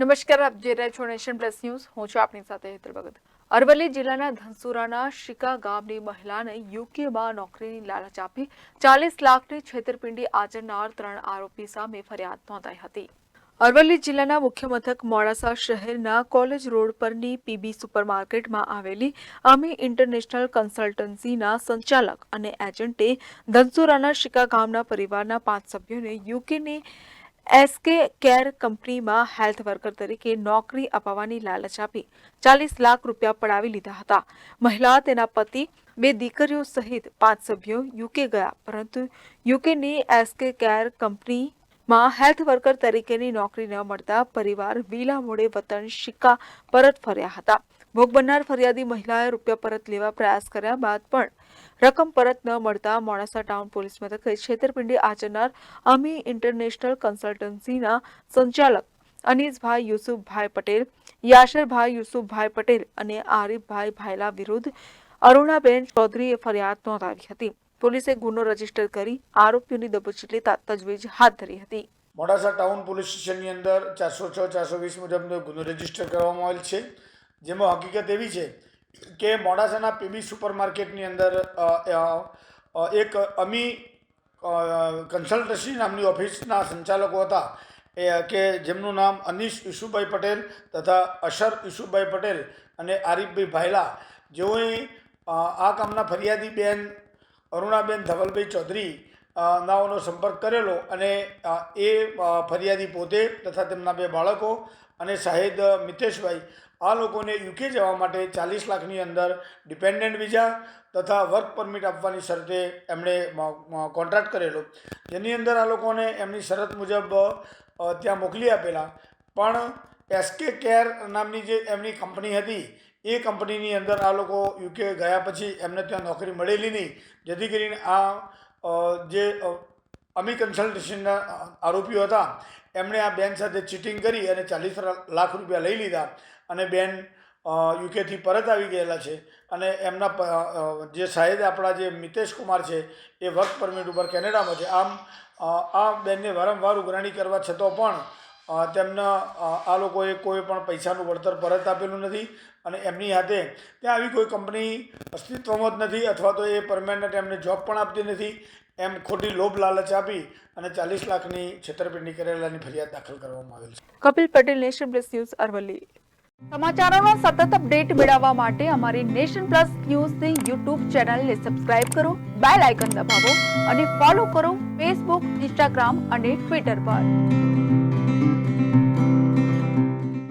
નમસ્કાર, આપ જોઈ રહ્યા છો નેશન પ્લસ ન્યૂઝ. હું છું આપની સાથે હેતર ભગત. અરવલ્લી જિલ્લાના ધનસુરાના શિકા ગામની મહિલાને યુકેમાં નોકરીની લાલચ આપી ચાલીસ લાખની છેતરપિંડી આચરનાર ત્રણ આરોપી સામે ફરિયાદ નોંધાઈ હતી. અરવલ્લી જિલ્લાના મુખ્ય મથક મોડાસા શહેરના કોલેજ રોડ પરની પીબી સુપરમાર્કેટમાં આવેલી અમી ઇન્ટરનેશનલ કન્સલ્ટન્સીના સંચાલક અને એજન્ટે ધનસુરાના શિકા ગામના પરિવારના પાંચ સભ્યોને યુકેની એસકે કેર કંપનીમાં હેલ્થ વર્કર તરીકે નોકરી અપાવવાની લાલચ આપી ચાલીસ લાખ રૂપિયા પડાવી લીધા હતા. મહિલા તેના પતિ, બે દીકરીઓ સહિત પાંચ સભ્યો યુકે ગયા, પરંતુ યુકેની એસકે કેર કંપનીમાં હેલ્થ વર્કર તરીકેની નોકરી ન મળતા પરિવાર વિલા મોડે વતન શિક્કા પરત ફર્યા હતા. ભોગ બનનાર ફરિયાદી મહિલાએ રૂપિયા પરત લેવા પ્રયાસ કર્યા બાદ પણ રકમ પરત ન મળતા મોડાસા ટાઉન પોલીસ મથકે છેતરપિંડી આચરનાર અમી ઇન્ટરનેશનલ કન્સલ્ટન્સીના સંચાલક અનીસભાઈ યુસુફભાઈ પટેલ, યાશરભાઈ યુસુફભાઈ પટેલ અને આરીફભાઈ ભાયલા વિરુદ્ધ અરુણાબેન ચૌધરીએ ફરિયાદ નોંધાવી હતી. પોલીસે ગુનો રજિસ્ટર કરી આરોપીઓની દબોચ તજવીજ હાથ ધરી હતી. મોડાસા ટાઉન પોલીસ સ્ટેશનની અંદર ચારસો છ ચારસો વીસ મુજબનો ગુનો રજિસ્ટર કરવામાં આવેલ છે. જેમાં હકીકત એવી છે કે મોડાસાના પીબી સુપર માર્કેટની અંદર એક અમી કન્સલ્ટન્સી નામની ઓફિસના સંચાલકો હતા, એ, કે જેમનું નામ અનીશ ઈસુભાઈ પટેલ તથા અશર ઈસુભાઈ પટેલ અને આરીફભાઈ ભાયલા. જેઓએ આ કામના ફરિયાદી બેન અરુણાબેન ધવલભાઈ ચૌધરી નાઓનો સંપર્ક કરેલો અને એ ફરિયાદી પોતે તથા તેમના બે બાળકો અને શાહિદ મિતેશભાઈ, આ લોકોને યુકે જવા માટે ચાલીસ લાખની અંદર ડિપેન્ડન્ટ વિઝા તથા વર્ક પરમિટ આપવાની શરતે એમણે કોન્ટ્રાક્ટ કરેલો. જેની અંદર આ લોકોને એમની શરત મુજબ ત્યાં મોકલી આપેલા. પણ એસકે કેર નામની જે એમની કંપની હતી, એ કંપનીની અંદર આ લોકો યુકે ગયા પછી એમને ત્યાં નોકરી મળેલી નહીં. જેથી કરીને આ જે અમી કન્સલ્ટેશનના આરોપીઓ હતા, એમણે આ બેન સાથે ચીટિંગ કરી અને ચાલીસ લાખ રૂપિયા લઈ લીધા અને બેન યુકેથી પરત આવી ગયેલા છે અને એમના જે સાહેબ આપણા જે મિતેશ કુમાર છે, એ વર્ક પરમિટ ઉપર કેનેડામાં છે. આમ આ બેનને વારંવાર ઉઘરાણી કરવા છતાં પણ તેમના આ લોકોએ કોઈ પણ પૈસાનું વળતર પરત આપેલું નથી અને એમની હાથે ત્યાં આવી કોઈ કંપની અસ્તિત્વમાં જ નથી અથવા તો એ પરમેનન્ટ એમને જોબ પણ આપતી નથી. એમ ખોટી લોભ લાલચ આપી અને ચાલીસ લાખની છેતરપિંડી કરેલાની ફરિયાદ દાખલ કરવામાં આવેલ છે. Kapil Patel, nation plus news, Aravalli. સમાચારોનો સતત અપડેટ મેળવવા માટે અમારી નેશન પ્લસ ન્યૂઝની યુટ્યુબ ચેનલને સબસ્ક્રાઇબ કરો, બેલ આઇકન દબાવો અને ફોલો કરો ફેસબુક, ઇન્સ્ટાગ્રામ અને ટ્વિટર પર.